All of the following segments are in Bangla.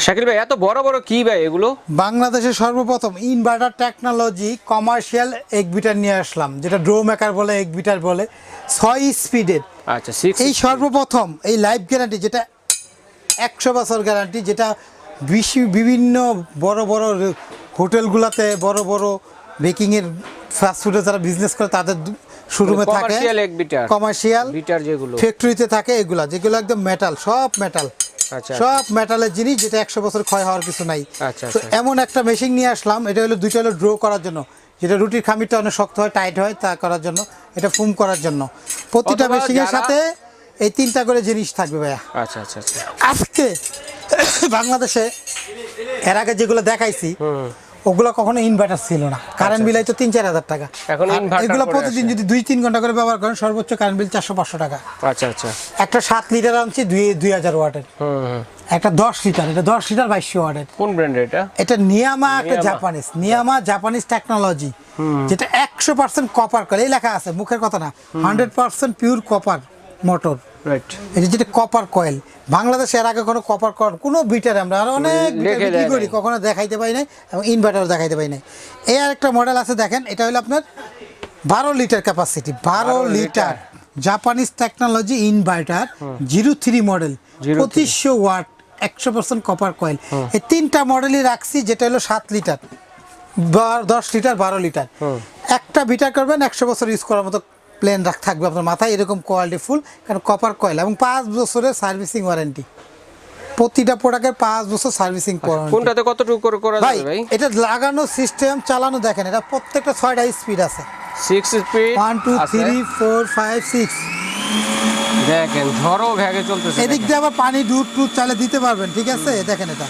শাকিল ভাই এত বড় বড় কি ভাই এগুলো? বাংলাদেশের সর্বপ্রথম ইনভার্টার টেকনোলজি কমার্শিয়াল এগবিটার নিয়ে আসলাম যেটা ড্রো মেকার বলে এগবিটার বলে ছয় স্পিডের আচ্ছা এই সর্বপ্রথম এই লাইফ গ্যারান্টি যেটা একশো বছর গ্যারান্টি যেটা বিশ্ব- বিভিন্ন বড় বড় হোটেলগুলোতে বড় বড় বেকিংয়ের ফাস্টফুডে যারা বিজনেস করে তাদের শোরুমে থাকে। কমার্শিয়াল বিটার যেগুলো। ফ্যাক্টরিতে থাকে এগুলা যেগুলো একদম মেটাল সব মেটাল সব মেটালের জিনিস যেটা একশো বছর ক্ষয় হওয়ার কিছু নাই। আচ্ছা, তো আচ্ছা। এমন একটা মেশিন নিয়ে আসলাম এটা হলো দুইটা হলো ড্রো করার জন্য। যেটা রুটির খামিরটা অনেক শক্ত হয় টাইট হয় তা করার জন্য। এটা ফুম করার জন্য। প্রতিটা মেশিনের সাথে এই তিনটা করে জিনিস থাকবে ভাইয়া। আচ্ছা আচ্ছা আচ্ছা। আজকে বাংলাদেশে এর আগে যেগুলো দেখাইছি ওগুলো কখনো ইনভার্টার ছিল না। কারেন্ট বিল তো তিন চার হাজার টাকা। এখন এগুলো প্রতিদিন যদি দুই তিন ঘণ্টা করে ব্যবহার করেন সর্বোচ্চ কারেন্ট বিল চারশো পাঁচশো টাকা। আচ্ছা আচ্ছা। একটা সাত লিটার আনছি দুই দুই হাজার ওয়াটের। একটা দশ লিটার এটা দশ লিটার বাইশশো ওয়াটের। কোন ব্র্যান্ডের এটা? এটা নিয়ামা একটা। জাপানিজ নিয়ামা জাপানিজ টেকনোলজি যেটা একশো পার্সেন্ট কপার করে এই লেখা আছে মুখের কথা না। Hundred percent pure copper motor right যেটা কপার কয়েল বাংলাদেশে এর আগে কোনো কপার কয়েল কোনো বিটার আমরা আর অনেক বিক্রি করি। কখনো দেখাইতে পাই নাই এবং ইনভার্টার দেখাইতে পাই নাই। এই আর একটা মডেল আছে দেখেন এটা হলো আপনার বারো লিটার ক্যাপাসিটি বারো litre. Japanese technology inverter zero three model 03 পঁচিশশো ওয়াট একশো পার্সেন্ট কপার কয়েল এই তিনটা মডেলই রাখছি যেটা হলো সাত লিটার দশ লিটার বারো লিটার। একটা বিটার করবেন একশো বছর ইউজ করার মতো প্লেন রাখ থাকবে আপনার মাথায় এরকম কোয়ালিটি ফুল কারণ কপার কয়েল এবং পাঁচ বছরের সার্ভিসিং ওয়ারেন্টি প্রতিটা প্রোডাক্টের পাঁচ বছর সার্ভিসিং ওয়ারেন্টি কোনটাতে কতটুকু করে করা যাবে ভাই এটা লাগানো সিস্টেম চালানো দেখেন এটা প্রত্যেকটা ছয়টা স্পিড আছে। Six speed one two three four five six দেখেন ঝড়ো ভ্যাগে চলতেছে এদিক দিয়ে আবার পানি দুধ টুধ চালে দিতে পারবেন ঠিক আছে? দেখেন এটা।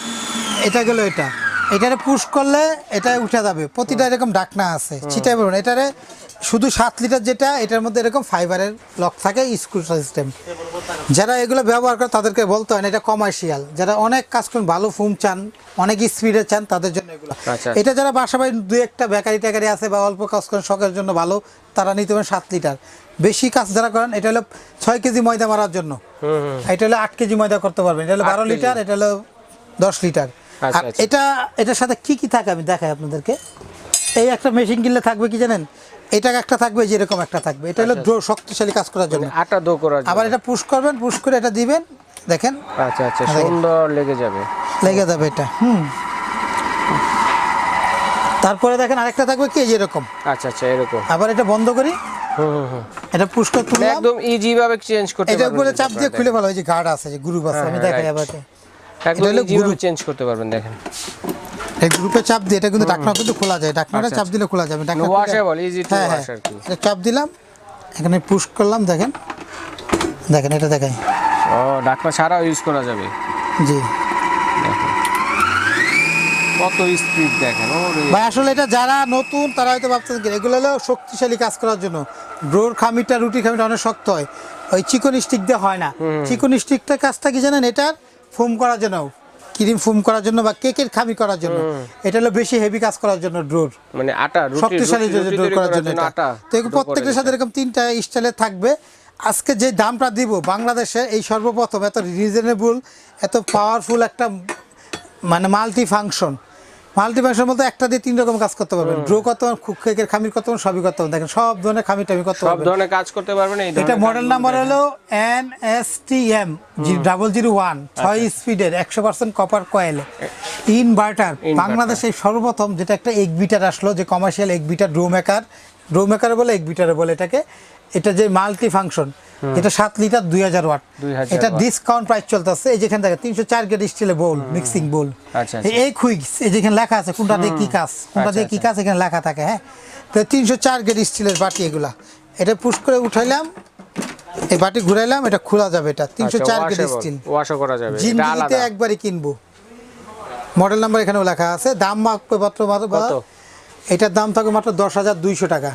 এটা গেল এটা। এটারে পুশ করলে এটা উঠে যাবে। প্রতিটা এরকম ডাকনা আছে। ছিটাই পারবেন এটারে শুধু সাত লিটার যেটা এটার মধ্যে এরকম ফাইবারের লক থাকে স্ক্রু সিস্টেম যারা এগুলো ব্যবহার করে তাদেরকে বলতে হয় না এটা কমার্শিয়াল যারা অনেক কাজ করেন ভালো ফুম চান অনেক স্পিডে চান তাদের জন্য এগুলো। আচ্ছা। এটা যারা বাসা বাড়ি দু একটা বেকারি টেকারি আছে বা অল্প কাজ করেন শখের জন্য ভালো তারা নিতে পারেন সাত লিটার বেশি কাজ যারা করেন এটা হলো ছয় কেজি ময়দা মারার জন্য। এটা হলো আট কেজি ময়দা করতে পারবেন। এটা হলো বারো লিটার এটা হলো দশ লিটার আর আচ্ছা। এটা এটার সাথে কি কি থাকে আমি দেখাই আপনাদেরকে? এই একটা মেশিন কিনলে থাকবে কি জানেন? এটা একটা থাকবে যেরকম একটা থাকবে। এটা হলো ড্রো শক্তিশালী কাজ করার জন্য। আটা দো করার আবার এটা পুশ করবেন পুশ করে এটা দিবেন দেখেন। আচ্ছা আচ্ছা সুন্দর লেগে যাবে। লেগে যাবে এটা হুম। তারপরে দেখেন আরেকটা থাকবে কি যেরকম আচ্ছা আচ্ছা এরকম। আবার এটা বন্ধ করি। এটা পুশ করে মানে তুললাম। একদম ইজি ভাবে চেঞ্জ করতে এটা পারবেন উপরে চাপ দিয়ে খুলে ভালো হয় যে গার্ড আছে যে গ্রুপ আছে হ্যাঁ, আমি হ্যাঁ, দেখাই right. একদম। চেঞ্জ করতে পারবেন দেখেন। এই গ্রুপে চাপ দিয়ে এটা কিন্তু ডাকনা কিন্তু খোলা যায় ডাকনাটা আচ্ছা, চাপ দিলে খোলা যাবে ওয়াশেবল ইজি টু হ্যাঁ হ্যাঁ। ওয়াশ আর কি। চাপ দিলাম এখানে পুশ করলাম দেখেন। দেখেন এটা দেখাই। ও ডাকনা ছাড়াও ইউজ করা যাবে। জি। কত স্পিড দেখেন ওরে। ভাই আসলে এটা যারা নতুন তারা হয়তো ভাবছেন কি এগুলো হলো শক্তিশালী কাজ করার জন্য। ডোর খামিটা রুটি খামিটা অনেক শক্ত হয়। ওই চিকন স্টিক দিয়ে হয় না। চিকন স্টিকটা কাজটা কি জানেন এটার ফোম করার জন্য ক্রিম ফোম করার জন্য বা কেকের খামি করার জন্য। এটা হলো বেশি হেভি কাজ করার জন্য ড্রোর। মানে আটা রুটি শক্তিশালী রুটি- রুটি ডোর করার জন্য। আটা তো প্রত্যেকটার সাথে এরকম তিনটা স্টাইলে থাকবে। আজকে যে দামটা দিব বাংলাদেশে এই সর্বপ্রথম এত রিজনেবল এত পাওয়ারফুল একটা মানে মাল্টি ফাংশন মাল্টি ফাংশন বলতে একটা দিয়ে তিন রকম কাজ করতে পারবেন। ড্রো করতে পারবেন খুব কেকের খামির করতে পারবেন সবই করতে পারবেন। দেখেন সব ধরনের খামির টামি করতে সব ধরনের কাজ করতে পারবেন এই এটা মডেল নাম্বার হলো N S T M double zero one ছয় স্পিডের একশো পার্সেন্ট কপার কয়েল ইনভার্টার বাংলাদেশে সর্বপ্রথম যেটা একটা এক বিটার আসলো যে কমার্শিয়াল এক beater draw maker draw maker বলে এক বিটারে বলে এটাকে। এটা যে মাল্টি ফাংশন এটা সাত লিটার দুই হাজার ওয়াট। এটা ডিসকাউন্ট প্রাইস চলতেছে। এই যেখানে দেখেন তিনশো চার গেট স্টিলে বোল মিক্সিং বোল আচ্ছা, আচ্ছা। এই কুইকস এই যেখানে লেখা আছে কোনটা দিয়ে কি কাজ কোনটা দিয়ে কি কাজ এখানে লেখা থাকে হ্যাঁ? তো তিনশো চার গেট স্টিলের বাটি এগুলা। এটা পুশ করে উঠাইলাম এই বাটি ঘুরাইলাম এটা খোলা যাবে এটা তিনশো আচ্ছা, চার গেট স্টিল washও করা যাবে জিন্দিগিতে একবারই কিনবো। মডেল নাম্বার এখানেও লেখা আছে দাম মাত্র মাত্র কত? এটার দাম থাকবে মাত্র দশ হাজার দুইশো টাকা।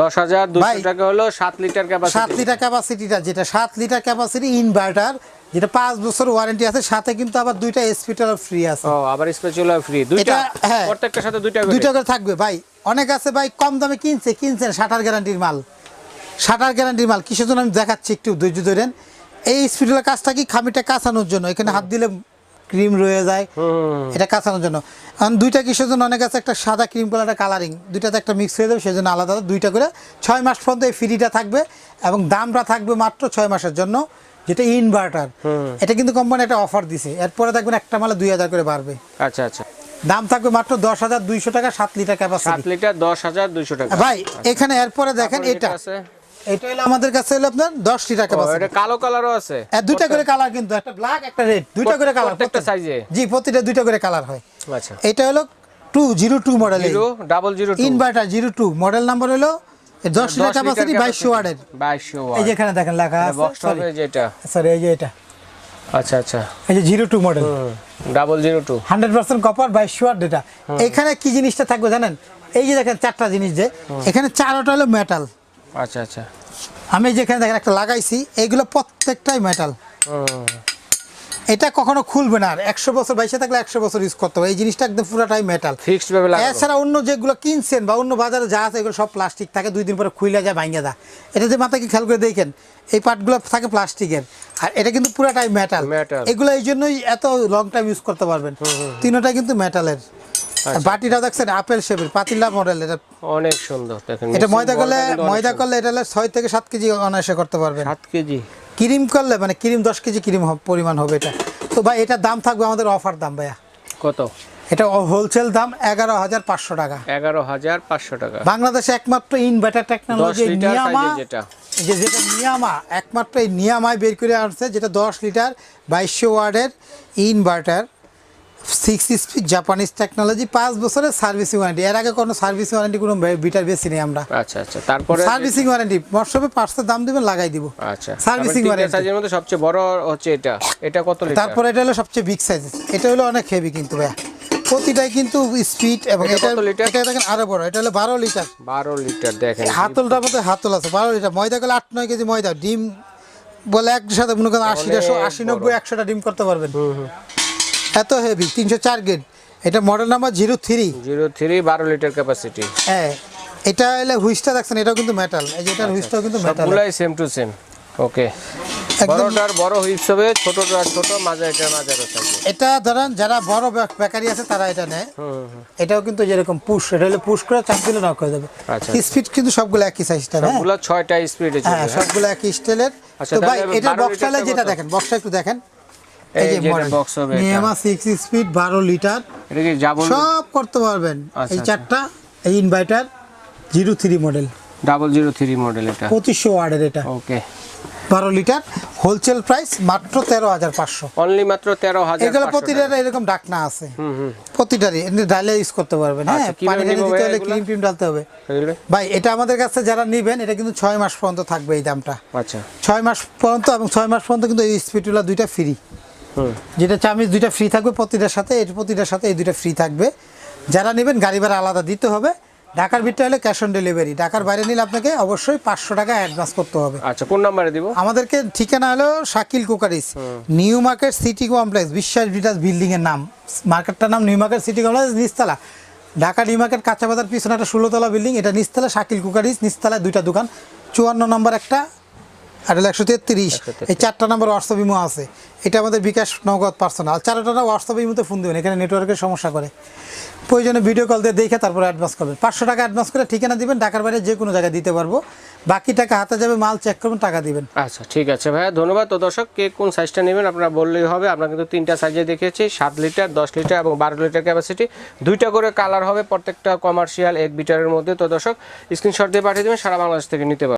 দশ হাজার ভাই, টাকা হলো সাত লিটার সাত ক্যাপাসিটি লিটার ক্যাপাসিটিটা যেটা সাত লিটার ক্যাপাসিটি ইনভার্টার যেটা পাঁচ বছর ওয়ারেন্টি আছে সাথে কিন্তু আবার দুইটা স্পিটার ফ্রি আছে। ও আবার স্পেচুলা ফ্রি দুইটা? হ্যাঁ। প্রত্যেকটার সাথে দুইটা দুইটা করে থাকবে ভাই। অনেক আছে ভাই কম দামে কিনছে কিনছেন শাটার গ্যারান্টির মাল। শাটার গ্যারান্টির মাল। কিসের জন্য আমি দেখাচ্ছি একটু ধৈর্য ধরেন। এই স্পিটালের কাজটা কি খামিটা কাঁচানোর জন্য? এখানে হাত দিলে ক্রিম রয়ে যায়। এটা কাঁচানোর জন্য। এখন দুইটা কিসের জন্য অনেক আছে? একটা সাদা ক্রিম কালার একটা কালারিং দুইটাতে একটা মিক্স হয়ে যাবে সেই জন্য আলাদা আলাদা। দুইটা করে ছয় মাস পর্যন্ত এই ফ্রিটা থাকবে এবং দামটা থাকবে মাত্র ছয় মাসের জন্য যেটা ইনভার্টার এটা কিন্তু কোম্পানি একটা অফার দিছে। এরপরে দেখবেন একটা মালে দুই হাজার করে বাড়বে। আচ্ছা আচ্ছা। দাম থাকবে মাত্র দশ হাজার দুইশো টাকা সাত লিটার ক্যাপাসিটি সাত লিটার দশ হাজার দুইশো টাকা। ভাই এখানে এরপরে দেখেন এটা আছে? এটা হলো আমাদের কাছে হলো আপনার দশ লিটার ও, ক্যাপাসিটি এটা কালো কালারও আছে। দুইটা করে কালার কিন্তু একটা ব্ল্যাক একটা রেড দুইটা করে কালার প্রত্যেকটা সাইজে জি প্রতিটা দুইটা করে কালার হয়। আচ্ছা। এটা হলো two zero two model zero double zero inverter zero two. Model number হলো দশ লিটার ক্যাপাসিটি বাইশশো ওয়ার্ডের? বাইশশো এই যে এখানে দেখেন লেখা আছে বক্স হবে যেটা। সরি এই যে এটা। আচ্ছা আচ্ছা। এই যে zero two model double zero two. Hundred percent copper বাইশশো ওয়াট ডেটা এখানে কি জিনিসটা থাকবে জানেন? এই যে দেখেন চারটা জিনিস যে এখানে চারটা হলো মেটাল আচ্ছা আচ্ছা। আমি যেখানে দেখেন একটা লাগাইছি এইগুলো প্রত্যেকটাই মেটাল এটা কখনো খুলবে না। আর একশো বছর বাইশে থাকলে একশো বছর ইউজ করতে হবে। এই জিনিসটা একদম পুরোটাই মেটাল ফিক্সড ভাবে এছাড়া অন্য যেগুলো কিনছেন বা অন্য বাজারে যা আছে এগুলো সব প্লাস্টিক থাকে দুই দিন পরে খুইলা যায় ভাঙে যায়। এটা যে মাথা কি খেয়াল করে দেখেন এই পার্টগুলো থাকে প্লাস্টিকের আর এটা কিন্তু পুরাটাই মেটাল এগুলো এই জন্যই এত লং টাইম ইউজ করতে পারবেন। তিনোটাই কিন্তু মেটালের। বাটিটা দেখছেন আপেল শেপের পাতিলা মডেল এটা অনেক সুন্দর দেখেন এটা ময়দা করলে ময়দা করলে এটা হলে ছয় থেকে সাত কেজি অনায়াসে করতে পারবেন। সাত কেজি। ক্রিম করলে মানে ক্রিম দশ কেজি ক্রিম পরিমাণ হবে এটা। তো ভাই এটার দাম থাকবে আমাদের অফার দাম ভাইয়া। কত? এটা হোলসেল দাম এগারো হাজার পাঁচশো টাকা। এগারো হাজার পাঁচশো টাকা। বাংলাদেশে একমাত্র ইনভার্টার টেকনোলজি নিয়ামা যে যেটা নিয়ামা একমাত্র এই নিয়ামায় বের করে আসছে যেটা দশ লিটার বাইশশো ওয়ার্ডের inverter six speed Japanese technology পাঁচ বছরের সার্ভিসিং ওয়ারেন্টি এর আগে কোনো সার্ভিসিং ওয়ারেন্টি কোনো বিটার বেশি নেই আমরা। আচ্ছা আচ্ছা। তারপরে সার্ভিসিং ওয়ারেন্টি মৎসবে পার্সের দাম দিবেন লাগাই দিব। আচ্ছা। Servicing warranty। সাইজের মধ্যে সবচেয়ে বড় হচ্ছে এটা। এটা কত লিটার তারপরে এটা হলো সবচেয়ে বিগ সাইজ এটা হলো অনেক হেভি কিন্তু ভাইয়া। প্রতিটাই কিন্তু স্পিড এবং এটা লিটার? এটা দেখেন আরও বড়। এটা হলো বারো লিটার বারো লিটার দেখেন। হাতলটার মধ্যে হাতল আছে বারো লিটার ময়দা করলে আট নয় কেজি ময়দা। ডিম বলে একসাথে সাথে মনে করেন আশিটা আশি নব্বই একশোটা ডিম করতে পারবেন। এত হেভি তিনশো চার গেট এটা model number zero three zero three বারো লিটার ক্যাপাসিটি হ্যাঁ এটা এলে হুইসটা দেখছেন এটাও কিন্তু মেটাল এই যে এটার হুইসটাও কিন্তু মেটাল সবগুলাই সেম টু সেম ওকে বড়টার বড় হিপস হবে ছোটটার ছোট মাঝারিটার মাঝারও থাকবে। এটা ধরেন যারা বড় বেকারি আছে তারা এটা নেয়। হুম হুম এটাও কিন্তু যেরকম পুশ এটা হলে পুশ করে চাপ দিলে নক হয়ে যাবে। আচ্ছা। স্পিড কিন্তু সবগুলো একই সাইজটা হ্যাঁ? সবগুলো ছয়টা স্পিডে হ্যাঁ চলবে সবগুলো একই স্টাইলের আচ্ছা, তো ভাই এটা 12 বক্সটালে যেটা দেখেন বক্সটা একটু দেখেন। এই যে মডেল হবে এটা। নিয়ামা সিক্স স্পিড বারো লিটার এটা কি সব করতে পারবেন। আচ্ছা, এই আচ্ছা। চারটা এই inverter zero three model double zero three model এটা। পঁচিশশো ওয়ার্ডের এটা। ওকে বারো লিটার হোলসেল প্রাইস মাত্র তেরো হাজার পাঁচশো। অনলি মাত্র তেরো হাজার এগুলো প্রতিটার এরকম ডাকনা আছে। হুম হুম। প্রতিটারই এমনি ডালে ইউজ করতে পারবেন। হ্যাঁ আচ্ছা, পানি টানি দিতে ভাই হলে? ক্লিন টিম ডালতে হবে। ভাই এটা আমাদের কাছে যারা নিবেন এটা কিন্তু ছয় মাস পর্যন্ত থাকবে এই দামটা। আচ্ছা। ছয় মাস পর্যন্ত এবং ছয় মাস পর্যন্ত কিন্তু এই স্পিডুলা দুইটা ফ্রি যেটা চামিচ দুইটা ফ্রি থাকবে প্রতিটার সাথে এই প্রতিটার সাথে এই দুইটা ফ্রি থাকবে। যারা নেবেন গাড়ি ভাড়া আলাদা দিতে হবে। ঢাকার ভিতরে হলে ক্যাশ অন ডেলিভারি ঢাকার বাইরে নিলে আপনাকে অবশ্যই পাঁচশো টাকা অ্যাডভান্স করতে হবে। আচ্ছা কোন নাম্বারে দিব? আমাদেরকে ঠিকানা হলো Shakil cookeries new market city complex Biswas বিটাস building এর নাম। মার্কেটটার নাম নিউ মার্কেট সিটি কমপ্লেক্স নিচতলা। ঢাকা নিউ মার্কেট কাঁচা বাজার পিছনে একটা ষোলোতলা বিল্ডিং এটা নিচতলা শাকিল কুকারিস নিচতলায় দুইটা দোকান। চুয়ান্ন নম্বর একটা আর হলো একশো তেত্রিশ। এই চারটা নম্বর হোয়াটসঅ্যাপ ইমো আছে। এটা আমাদের বিকাশ নগদ পার্সোনাল চারটা হোয়াটসঅ্যাপ ইমোতে ফোন দেবেন এখানে নেটওয়ার্কের সমস্যা করে। প্রয়োজনে ভিডিও কল দিয়ে দেখে তারপরে অ্যাডভান্স করবেন। পাঁচশো টাকা অ্যাডভান্স করে ঠিকানা দিবেন ঢাকার বাইরে যে কোনো জায়গায় দিতে পারব। বাকি টাকা হাতে যাবে মাল চেক করবেন টাকা দিবেন। আচ্ছা ঠিক আছে ভাইয়া ধন্যবাদ। তো দর্শক কে কোন সাইজটা নেবেন আপনারা বললেই হবে। আমরা কিন্তু তিনটা সাইজে দেখেছি সাত লিটার দশ লিটার এবং বারো লিটার ক্যাপাসিটি দুইটা করে কালার হবে প্রত্যেকটা কমার্শিয়াল এক বিটারের মধ্যে। তো দর্শক স্ক্রিনশট দিয়ে পাঠিয়ে দেবেন সারা বাংলাদেশ থেকে নিতে পারবেন।